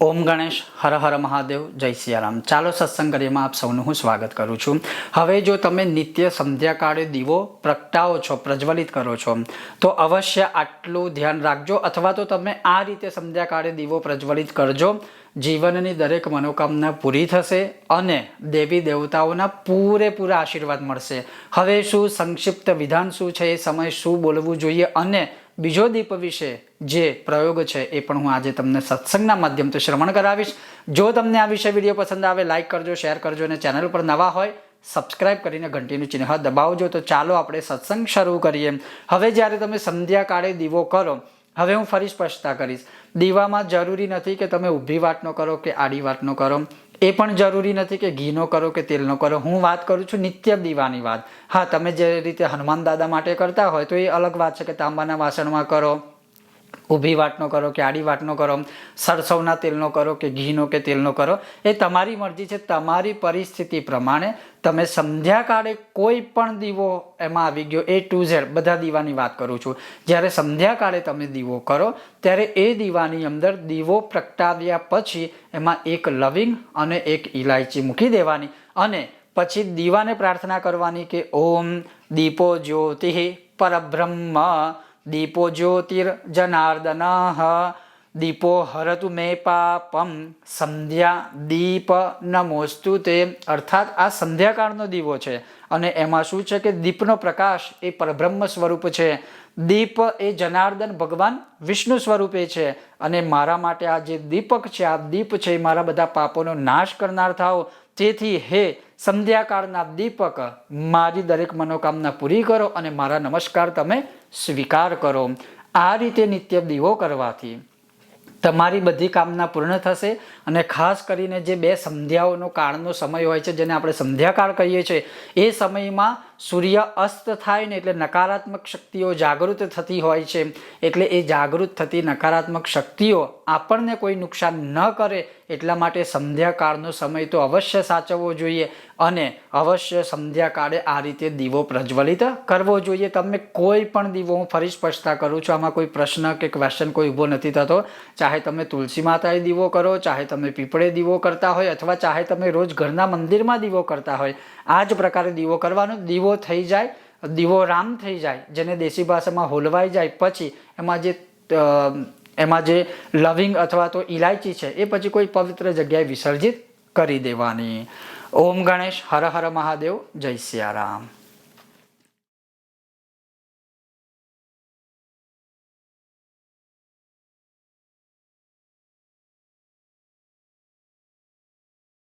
ઓમ ગણેશ, હર હર મહાદેવ, જય સિયારામ. ચાલો સત્સંગ કરીમાં આપ સૌનું હું સ્વાગત કરું છું. હવે જો તમે નિત્ય સંધ્યાકાળે દીવો પ્રગટાવો છો, પ્રજ્વલિત કરો છો, તો અવશ્ય આટલું ધ્યાન રાખજો અથવા તો તમે આ રીતે સંધ્યાકાળે દીવો પ્રજ્વલિત કરજો. જીવનની દરેક મનોકામના પૂરી થશે અને દેવી દેવતાઓના પૂરેપૂરા આશીર્વાદ મળશે. હવે શું સંક્ષિપ્ત વિધાન શું છે, એ સમય શું બોલવું જોઈએ અને બીજો દીપ વિશે જે પ્રયોગ છે એ પણ હું આજે તમને સત્સંગના માધ્યમથી શ્રવણ કરાવીશ. જો તમને આ વિશે વીડિયો પસંદ આવે લાઇક કરજો શેર કરજો અને ચેનલ પર નવા હોય સબસ્ક્રાઇબ કરીને ઘંટીનું ચિહ્ન દબાવજો. તો ચાલો આપણે સત્સંગ શરૂ કરીએ. હવે જ્યારે તમે સંધ્યાકાળે દીવો કરો, હવે હું ફરી સ્પષ્ટતા કરીશ. દીવામાં જરૂરી નથી કે તમે ઊભી વાતનો કરો કે આડી વાતનો કરો. એ પણ જરૂરી નથી કે ઘીનો કરો કે તેલનો કરો. હું વાત કરું છું નિત્ય દીવાની વાત. હા, તમે જે રીતે હનુમાન દાદા માટે કરતા હોય તો એ અલગ વાત છે કે તાંબાના વાસણમાં કરો. ઊભી વાટનો કરો કે આડી વાટનો કરો, સરસવના તેલનો કરો કે ઘીનો કે તેલનો કરો, એ તમારી મરજી છે. તમારી પરિસ્થિતિ પ્રમાણે તમે સંધ્યાકાળે કોઈ પણ દીવો એમાં આવી ગયો એ ટુ ઝેડ બધા દીવાની વાત કરું છું. જ્યારે સંધ્યાકાળે તમે દીવો કરો, ત્યારે એ દીવાની અંદર દીવો પ્રગટાવ્યા પછી એમાં એક લવિંગ અને એક ઇલાયચી મૂકી દેવાની અને પછી દીવાને પ્રાર્થના કરવાની કે ઓમ દીપો જ્યોતિ પરબ્રહ્મ દીપો જ્યોતિર જનાર્દન દીપો હરતુ મે પાપમ સંધ્યા દીપ નમોસ્તુ તે અર્થાત આ સંધ્યાકાળનો દીવો છે અને એમાં શું છે કે દીપનો પ્રકાશ એ પરબ્રહ્મ સ્વરૂપ છે. દીપ એ જનાર્દન ભગવાન વિષ્ણુ સ્વરૂપે છે અને મારા માટે આ જે દીપક છે, આ દીપ છે, એ મારા બધા પાપોનો નાશ કરનાર થાઓ. તેથી હે સંધ્યાકાળના દીપક, મારી દરેક મનોકામના પૂરી કરો અને મારા નમસ્કાર તમે સ્વીકાર કરો. આ રીતે નિત્ય દીવો કરવાથી તમારી બધી કામના પૂર્ણ થશે અને ખાસ કરીને જે બે સંધ્યાઓનો કાળનો સમય હોય છે, જેને આપણે સંધ્યાકાળ કહીએ છીએ, એ સમયમાં સૂર્ય અસ્ત થાય ને એટલે નકારાત્મક શક્તિઓ જાગૃત થતી હોય છે. એટલે એ જાગૃત થતી નકારાત્મક શક્તિઓ આપણને કોઈ નુકસાન ન કરે એટલા માટે સંધ્યાકાળનો સમય તો અવશ્ય સાચવવો જોઈએ અને અવશ્ય સંધ્યાકાળે આ રીતે દીવો પ્રજ્વલિત કરવો જોઈએ. તમે કોઈ પણ દીવો, હું ફરી સ્પષ્ટતા કરું છું, આમાં કોઈ પ્રશ્ન કે ક્વેશ્ચન કોઈ ઊભો નથી થતો. ચાહે તમે તુલસી માતાએ દીવો કરો, ચાહે તમે પીપળે દીવો કરતા હોય, અથવા ચાહે તમે રોજ ઘરના મંદિરમાં દીવો કરતા હોય. આ જ પ્રકારે દીવો કરવાનો, દીવો થઈ જાય, દીવો રામ થઈ જાય, જેને દેશી ભાષામાં હોલવાઈ જાય, પછી એમાં જે એમાં જે લવિંગ અથવા તો ઇલાયચી છે, એ પછી કોઈ પવિત્ર જગ્યાએ વિસર્જિત કરી દેવાની. ઓમ ગણેશ, હર હર મહાદેવ, જય સિયારામ